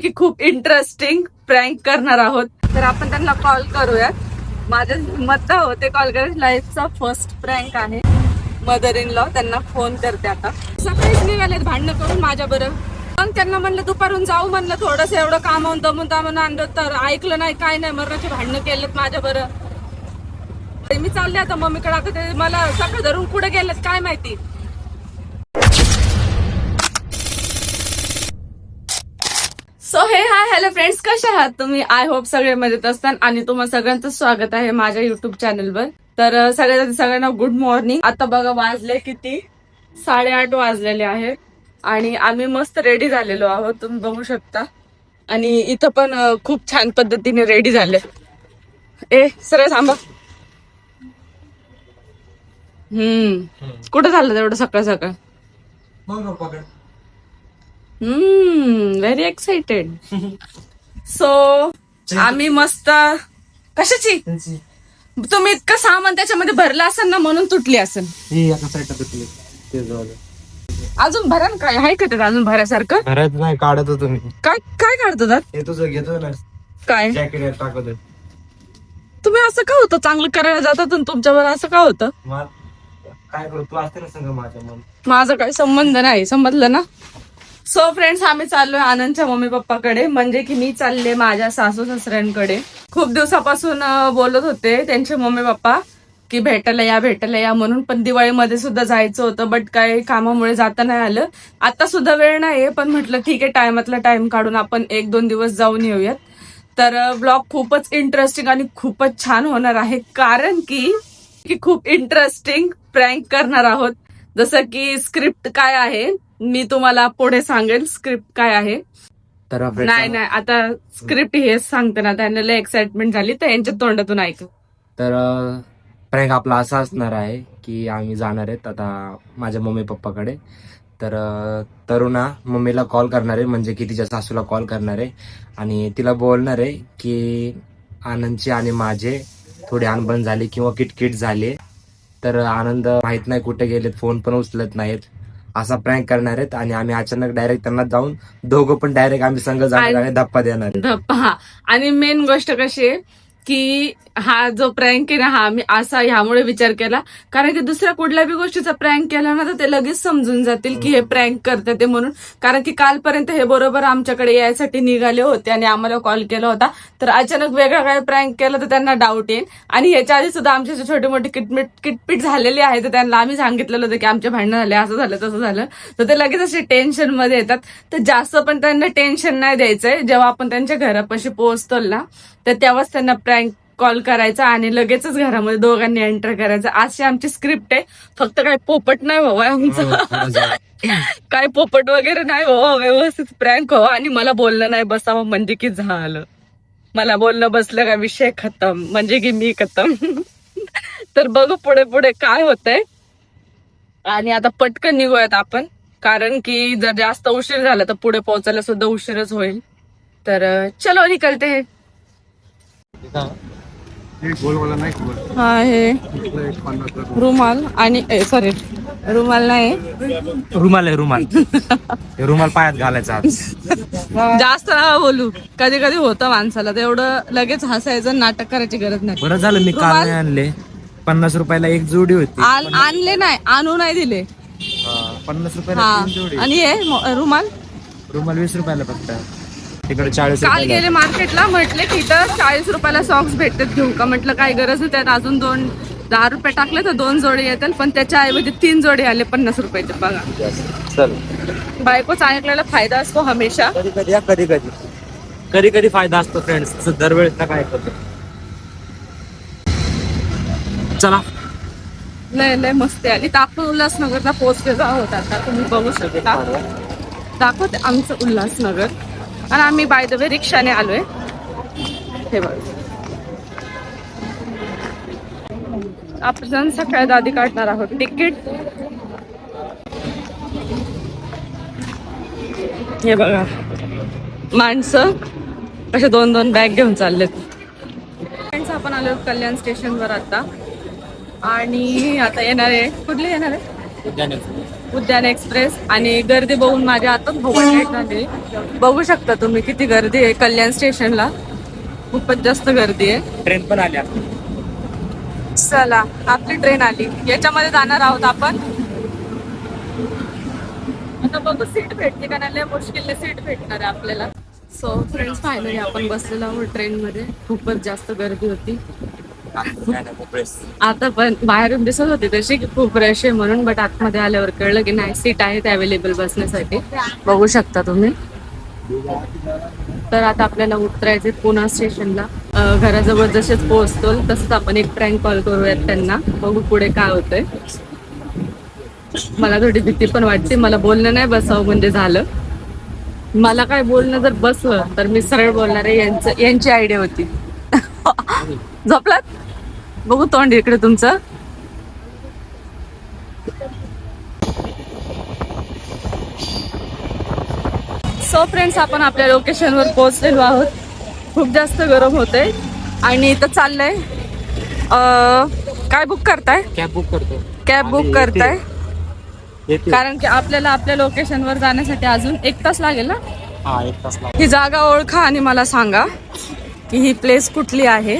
की खूप interesting prank करणार आहोत. तर आपण त्यांना कॉल करूयात. माझ्या हिंमत होते कॉल करायची. लाईफचा फर्स्ट प्रँक आहे. मदर इन लॉ त्यांना फोन करते आता. सकाळीच निघालेत भांडणं करून माझ्या बरं मग त्यांना म्हणलं दुपारून जाऊ म्हणलं थोडस एवढं काम होऊन दमून दामून आणलं तर ऐकलं नाही काय नाही. मरणाचे भांडणं केलेत माझ्या बरं मी चालले आता मम्मीकडे. आता ते मला सकाळ धरून कुठे गेलेत काय माहिती? सो हे हाय हॅलो फ्रेंड्स कसे आहात? तुम्ही आय होप सगळे मजेत असतात आणि तुम्हाला सगळ्यांचं स्वागत आहे माझ्या युट्यूब चॅनलवर तर सगळ्यात सगळ्यांना गुड मॉर्निंग आता बघा वाजले किती? साडेआठ वाजलेले आहेत. आणि आम्ही मस्त रेडी झालेलो आहोत तुम्ही बघू शकता. आणि इथं पण खूप छान पद्धतीने रेडी झाले. ए सरळ थांबा. हम्म. कुठं झालं तेवढं सकाळ सकाळ? हम्म व्हेरी एक्साइटेड सो आम्ही मस्त कशाची? तुम्ही इतकं सामान त्याच्यामध्ये भरलं असेल ना म्हणून तुटली असेल. अजून भरा ना काय आहे का त्यात अजून भरासारखं घरात नाही काढत मी काय काय काढतो त्यात? हे तुझं घेतो ना. काय? जॅकेट टाकत तुम्ही असं का होतं? चांगलं करायला जातात आणि तुमच्यावर असं का होतं? काय करू? तू असते ना माझ्या माझा काही संबंध नाही समजलं ना? सो फ्रेंड्स आम्ही चाललोय आनंदच्या मम्मी पप्पाकडे. म्हणजे की मी चालले माझ्या सासू सासऱ्यांकडे. खूप दिवसापासून बोलत होते त्यांचे मम्मी पप्पा की भेटायला या भेटायला या म्हणून. पण दिवाळीमध्ये सुद्धा जायचं होतं बट काही कामामुळे जाता नाही आलं. आता सुद्धा वेळ नाहीये पण म्हटलं ठीक आहे टायमातला टाइम काढून आपण एक दोन दिवस जाऊन येऊयात. तर ब्लॉग खूपच इंटरेस्टिंग आणि खूपच छान होणार आहे. कारण की की खूप इंटरेस्टिंग प्रँक करणार आहोत. जसं की स्क्रिप्ट काय आहे? मी तुम्हाला पुढे सांगेल स्क्रिप्ट काय आहे. तर नाही नाही आता स्क्रिप्ट हेच सांगते ना त्यांना लय एक्साइटमेंट झाली तर यांच्या तोंडातून ऐक. तर प्रँक आपला असा असणार आहे की आम्ही जाणार आहेत आता माझ्या मम्मी पप्पाकडे. तर तरुणा मम्मीला कॉल करणार आहे म्हणजे की तिच्या सासूला कॉल करणार आहे. आणि तिला बोलणार आहे की आनंदचे आणि माझे थोडे अनबन झाले किंवा किटकिट झाले तर आनंद माहीत नाही कुठे गेलेत फोन पण उचलत नाहीत. असा प्रँक करणार आहेत आणि आम्ही अचानक डायरेक्ट त्यांना जाऊन दोघं पण डायरेक्ट आम्ही संघ जाणार आणि धप्पा देणार आहेत. धप्पा हा. आणि मेन गोष्ट कशी आहे की हा जो प्रँक आहे ना हा मी असा ह्यामुळे विचार केला. कारण की दुसऱ्या कुठल्या बी गोष्टीचा प्रँक केला ना तर ते लगेच समजून जातील की हे प्रँक करते ते म्हणून. कारण की कालपर्यंत हे बरोबर आमच्याकडे यायसाठी निघाले होते आणि आम्हाला कॉल केला होता. तर अचानक वेगळा काय प्रँक केला तर त्यांना डाऊट येईल. आणि ह्याच्या आधी सुद्धा आमचे जे छोटे मोठे किटमिट किटपिट झालेले आहे तर त्यांना आम्ही सांगितलेलं होतं की आमचे भांडणं झाले असं झालं तसं झालं. तर ते लगेच असे टेन्शनमध्ये येतात. तर जास्त पण त्यांना टेन्शन नाही द्यायचंय. जेव्हा आपण त्यांच्या घरापाशी पोहोचतो ना तर तेव्हाच त्यांना प्रँक कॉल करायचा आणि लगेचच घरामध्ये दोघांनी एंटर करायचं. अशी आमची स्क्रिप्ट आहे. फक्त काय पोपट नाही व्हावं आमचं. काय पोपट वगैरे नाही व्हावं व्यवस्थित प्रँक व्हावं आणि मला बोलणं नाही बसावं म्हणजे की झालं. मला बोलणं बसलं का विषय खतम. म्हणजे की मी खतम. तर बघू पुढे पुढे काय होतंय. आणि आता पटकन निघूयात आपण. कारण की जर जास्त उशीर झाला तर पुढे पोहोचायला सुद्धा उशीरच होईल. तर चलो निकलते. हैं हा रुमाल आणि सॉरी रुमाल नाही. रुमाल आहे रुमाल. हे रुमाल पायात घालायचा. जास्त ना बोलू. कधी कधी होतं माणसाला तर एवढं लगेच हसायचं नाटक करायची गरज नाही. बरं झालं मी काल नाही आणले. पन्नास रुपयाला एक जोडी होती. आण- आणले नाही आणू नाही दिले. हा, पन्नास रुपयाला हा तीन जोडी. आणि हे म- रुमाल? रुमाल वीस रुपयाला फक्त. तिकडे चाळीस काल रुपयाला. गेले मार्केटला म्हटले की इथं चाळीस रुपयाला सॉक्स भेटतात घेऊ का? म्हटलं काय गरज नाही त्यात अजून दोन दहा रुपये टाकले तर दोन जोडी येतील पण त्याच्या ऐवजी तीन जोडी आले पन्नास रुपयाचे. बघा. चल. बायकोचा ऐकलेला फायदा असतो हमेशा. कधी कधी या कधी कधी. कधी कधी फायदा असतो फ्रेंड्स दरवेळेस ना काय करतो. चला. लय लय मस्त आहे आणि आपण उल्हासनगरला पोहोचलेलो आहोत आता तुम्ही बघू शकता. दाखवते आमचं उल्हासनगर. आणि आम्ही बाय द वे रिक्षाने आलोय. हे बघ. आपण सकाळी आधी काढणार आहोत. तिकीट हे बघा. माणसं असे दोन दोन बॅग घेऊन चाललेत. फ्रेंड्स आपण आलो कल्याण स्टेशनवर आता. आणि आता येणार आहे. कुठले येणार आहे? उद्यान एक्सप्रेस. आणि गर्दी बघून माझ्या आताच भोवट झाली बघू शकता तुम्ही किती गर्दी आहे. कल्याण स्टेशनला खूपच जास्त गर्दी आहे. ट्रेन पण आल्या चला आपली ट्रेन आली. याच्यामध्ये जाणार आहोत आपण. आता बघू सीट भेटते का नाही. मुश्किलने सीट भेटणार आहे आपल्याला. सो फ्रेंड्स फायनली आपण बसलेलो आहोत ट्रेन मध्ये खूपच जास्त गर्दी होती. आता पण बाहेरून दिसत होती तशी की खूप रश आहे म्हणून बट आतमध्ये आल्यावर कळलं की नाही सीट आहेत अवेलेबल बसण्यासाठी. बघू शकता तुम्ही. तर आता आपल्याला उतरायचे पुणा स्टेशनला. घराजवळ जसेच पोहोचतो तसंच आपण एक प्रँक कॉल करूयात त्यांना. बघू पुढे काय होतंय. मला थोडी भीती पण वाटते. मला बोलणं नाही बसावं म्हणजे झालं. मला काय बोलणं जर बसलं तर मी सरळ बोलणार आहे यांचं यांची आयडिया होती. झोपलात? बघू तोंड इकडे तुमचं. सो फ्रेंड्स आपण आपल्या लोकेशनवर पोहोचलेलो आहोत. खूप जास्त गरम होते आणि इथं चाललंय. काय बुक करताय? कॅब बुक करतो. कॅब बुक करताय. कारण की आपल्याला आपल्या लोकेशनवर जाण्यासाठी अजून एक तास लागेल ना? हा एक तास लागतो ही जागा ओळखा आणि मला सांगा की ही प्लेस कुठली आहे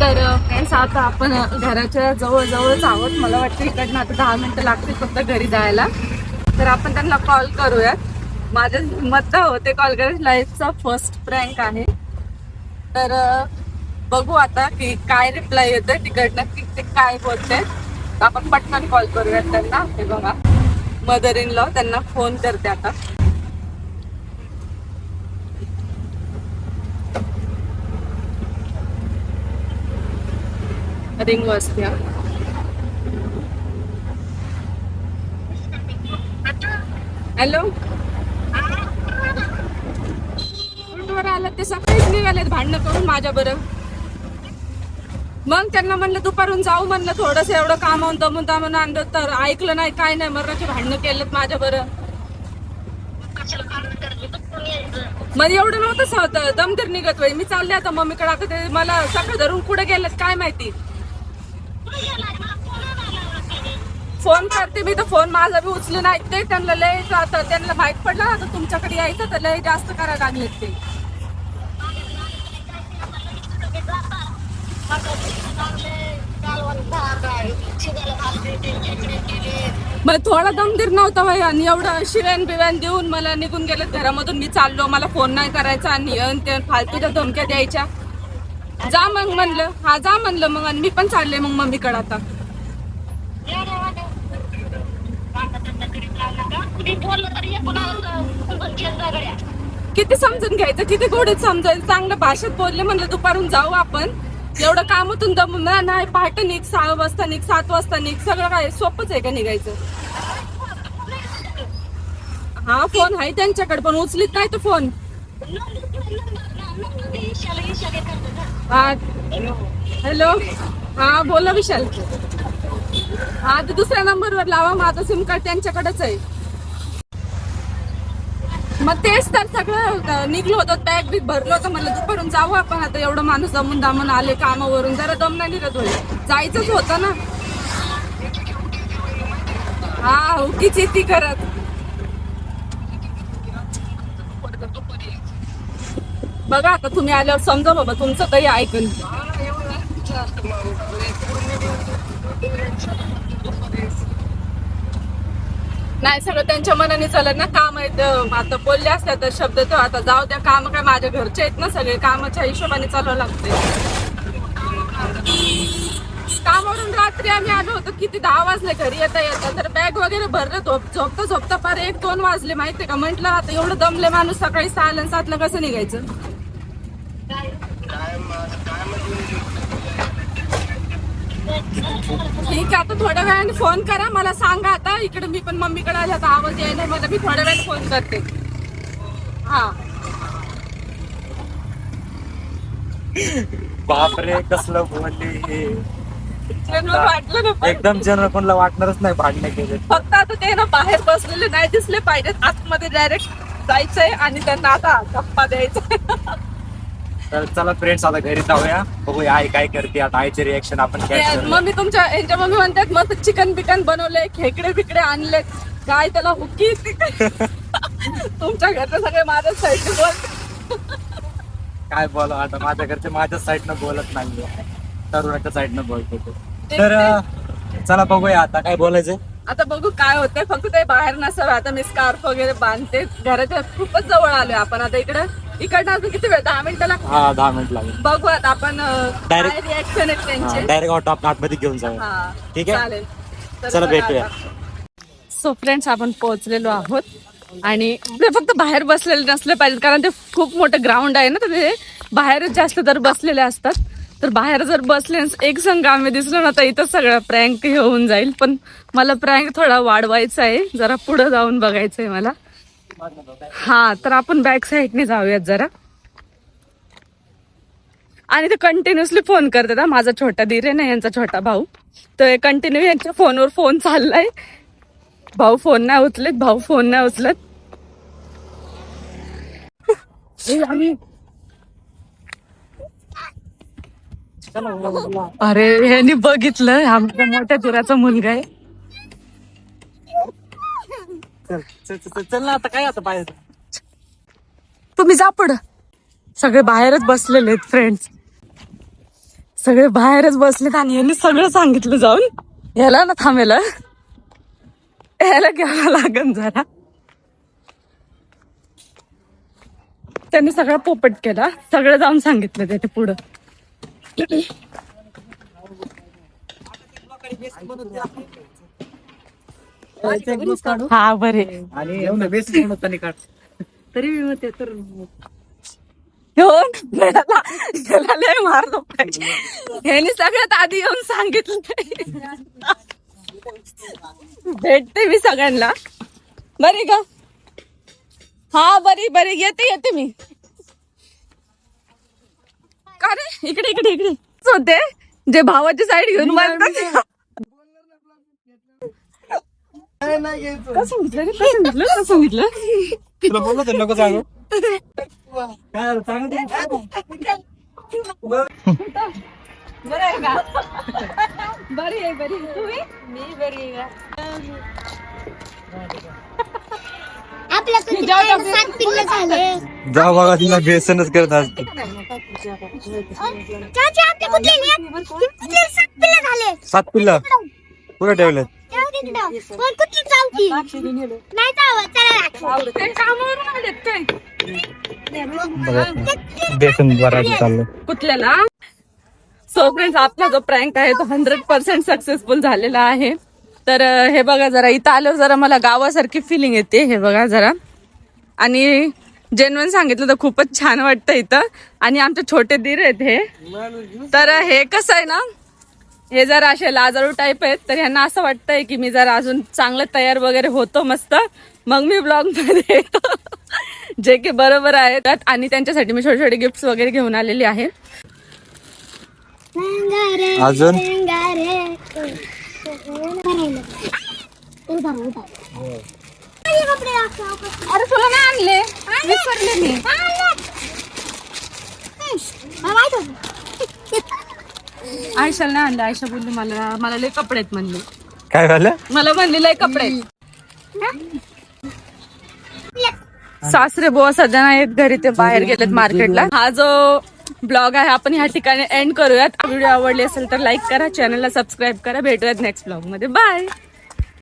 तर फ्रेंड्स आता आपण घराच्या जवळजवळच आहोत. मला वाटतं इकडनं आता दहा मिनटं लागतील फक्त घरी जायला. तर आपण त्यांना कॉल करूयात. माझ्या हिंमत होते कॉल करायचं. लाईफचा फर्स्ट प्रँक आहे. तर बघू आता की काय रिप्लाय येतोय. तिकडनं की ते काय बोलते आपण पटकन कॉल करूयात त्यांना. हे बघा. मदर इन लॉ त्यांना फोन करते आता. रिंग वाजते. हॅलो? कुठवर आलं ते सकाळीच निघालेत भांडणं करून माझ्या बरं. मग त्यांना म्हणलं दुपारून जाऊ म्हणलं थोडस एवढं काम होऊन दमून दमून आणलं तर ऐकलं नाही काय नाही मरणाचे भांडणं केलं माझ्या बरं. मग एवढं नव्हतं होतं दमदर निघत होई मी चालले आता मम्मीकडे आता ते मला सकाळ धरून कुठे गेलेत काय माहिती? फोन करते मी तर फोन माझा बी उचलू नाही. ते त्यांना लय जातं. त्यांना माहीत पडलं ना तुमच्याकडे यायचं तर लय जास्त करायला लागलेत ते. मग थोडा दमदीर नव्हता भाई आणि एवढं शिव्यान बिव्यान देऊन मला निघून गेलेत घरामधून. मी चाललो मला फोन नाही करायचा आणि फालतूच्या धमक्या द्यायच्या. जा मग म्हणलं. हा जा म्हणलं मग आणि मी पण चालले मग मम्मीकडे आता. किती समजून घ्यायचं? किती गोडीत समजायचं? चांगलं भाषेत बोलले म्हणलं दुपारून जाऊ आपण. एवढं कामातून दमून ना नाही पहाटे निघ सहा वाजता निघ सात वाजता निघ. सगळं काय सोपंच आहे का निघायचं? हा फोन आहे त्यांच्याकडे पण उचलीत नाही तो फोन. हॅलो हा बोला विशाल. हा तर दुसऱ्या नंबरवर लावा माझं सिम कार्ड त्यांच्याकडेच आहे. मग तेच तर सगळं निघलो होतं बॅग बिग भरलो होतं म्हणलं दुपारून जाऊ आपण. आता एवढं माणूस दमून दामून आले कामावरून जरा दम नाही निघत होईल जायचंच होतं ना. हा उगीच येते करत बघा आता तुम्ही आल्यावर समजा बाबा तुमचं काही ऐकून. नाही सगळं त्यांच्या मनाने चालत ना काम आहेत आता बोलले असत्या तर शब्द तो आता जाऊ द्या काम काय माझ्या घरचे आहेत ना सगळे कामाच्या हिशोबाने चालवावं लागते कामावरून रात्री आम्ही आलो होतो किती दहा वाजले घरी येता येता तर बॅग वगैरे भरलं झोप झोपता झोपता फार एक दोन वाजले माहितीये का? म्हंटल आता एवढं दमले माणूस सकाळी सहा सातला कसं निघायचं? ठीक आहे आता थोड्या वेळाने फोन करा. मला सांगा आता. इकडे मी पण मम्मीकडे आले. आता आवाज यायला मला मी थोड्या वेळात फोन करते. हा. बापरे कसलं बोलले वाटलं ना पण. एकदम जनरल कोणाला वाटणारच नाही भांडणे केले. फक्त आता ते ना बाहेर बसलेले नाही दिसले पाहिजेत. आतमध्ये डायरेक्ट जायचंय आणि त्यांना आता गप्पा द्यायचा तर चला फ्रेंड्स आता घरी जाऊया. बघूया आई काय करते आता आईचे रिएक्शन आपण catch करूया. मम्मी तुमच्या यांच्या मम्मी म्हणतात मस्त चिकन बिकन बनवले खेकडे बिकडे आणले. काय त्याला हुकी? तुमच्या घरचे सगळे माझ्या साईड बोल काय बोला आता माझ्या घरचे माझ्या साईडनं बोलत नाही तरुणाच्या साईडनं बोलतो तो. तर अं, चला बघूया आता काय बोलायचं. आता बघू काय होतंय फक्त ते बाहेर नसावं. आता मी स्कार्फ वगैरे बांधते. घराच्या खूपच जवळ आलोय आपण आता इकडे. इकडनं अजून किती वेळ? दहा मिनिटं लागतील? हा दहा मिनिट लागेल. बघू आता आपण Direct- रिॲक्शन आहेत त्यांचे. डायरेक्ट ऑटो आपण आतमध्ये घेऊन जाऊया. हा ठीक आहे? चालेल. तर चला भेटूया. सो फ्रेंड्स आपण पोहोचलेलो आहोत आणि ते फक्त बाहेर बसलेले नसले पाहिजेत कारण ते खूप मोठं ग्राउंड आहे ना तर ते बाहेरच जास्त तर बसलेले असतात. तर बाहेर जर बसले एक संघ आम्ही दिसलो ना तर इथं सगळं प्रँक होऊन जाईल. पण मला प्रँक थोडा वाढवायचा आहे. जरा पुढे जाऊन बघायचं आहे मला. हा तर आपण बॅक साईडने जाऊयात जरा. आणि ते कंटिन्युअसली फोन करतात हा. माझा छोटा धीर आहे ना यांचा छोटा भाऊ. तर कंटिन्यू यांच्या फोनवर फोन चाललाय. भाऊ फोन नाही उचलत भाऊ फोन नाही उचलत. अरे ह्यांनी बघितलं आमच्या मोठ्या धीराचा मुलगा आहे. चल ना आता काय आता बाहेर? तुम्ही जा पुढं. सगळे बाहेरच बसलेले आहेत फ्रेंड्स सगळे बाहेरच बसलेत आणि यांनी सगळं सांगितलं जाऊन. याला ना थांबेला याला घ्यावं लागन जरा. त्यांनी सगळा पोपट केला सगळं जाऊन सांगितलं त्याच्या पुढं. हा बरे. आणि काढ तरी मी म्हणते तर हो लय मारलो पाहिजे ह्यानी सगळ्यात आधी येऊन सांगितलं. भेटते मी सगळ्यांना. बरी का हा बरी बरी. येते येते मी. का रे? इकडे इकडे इकडे. होते जे भावाची साईड घेऊन मारतात. कसं म्हटलं रे कसं म्हटलं कसं म्हटलं तुला बोललो तर नको सांगू बरं आहे का बरी आहे बरी आहे. तुम्ही मी बरी आहे आपल्याकडे जाऊ दे आपल्या- सात पिल्लं। झाले जा बघा तिला बेसनच करत असते चाचा आपले कुठले कुठले सात पिल्लं? झाले सात पिल्ला कुठे ठेवले जाऊ दे तिकडं. पण कुठली चावती? नाही चावत चला ते कामावरून आलेत काय बेसन भरायचं चाललं कुठल्याला? सो फ्रेंड्स आपला जो प्रँक आहे तो हंड्रेड पर्सेंट सक्सेसफुल झालेला आहे. तर हे बघा जरा इथं आल्यावर जरा मला गावासारखी फिलिंग येते. हे बघा जरा. आणि जेन्युन सांगितलं तर खूपच छान वाटतं इथं. आणि आमचे छोटे दीर आहेत हे. तर हे कसं आहे ना हे जर असे लाजाळू टाईप आहेत तर ह्यांना असं वाटतंय की मी जरा अजून चांगलं तयार वगैरे होतो मस्त मग मी ब्लॉगमध्ये येतो. जे की बरोबर आहे. त्यात आणि त्यांच्यासाठी मी छोटे छोटे गिफ्ट वगैरे घेऊन आलेली आहे. अजून? अरे तुला नाही आणले? विसरले मी आणलं. हम्म, मला माहीत होतं. आयशाला नाही आणले. आयशा बोलली मला मला लय कपडे आहेत म्हणले. काय झालं? मला म्हणले लय कपडे आहेत. सासरे बुवा सध्या नाही आहेत घरी ते बाहेर गेलेत मार्केटला हा जो ब्लॉग आहे आपण ह्या ठिकाणी एंड करूयात. व्हिडिओ आवडली असेल तर लाईक करा चॅनलला सबस्क्राईब करा. भेटूयात नेक्स्ट ब्लॉगमध्ये. बाय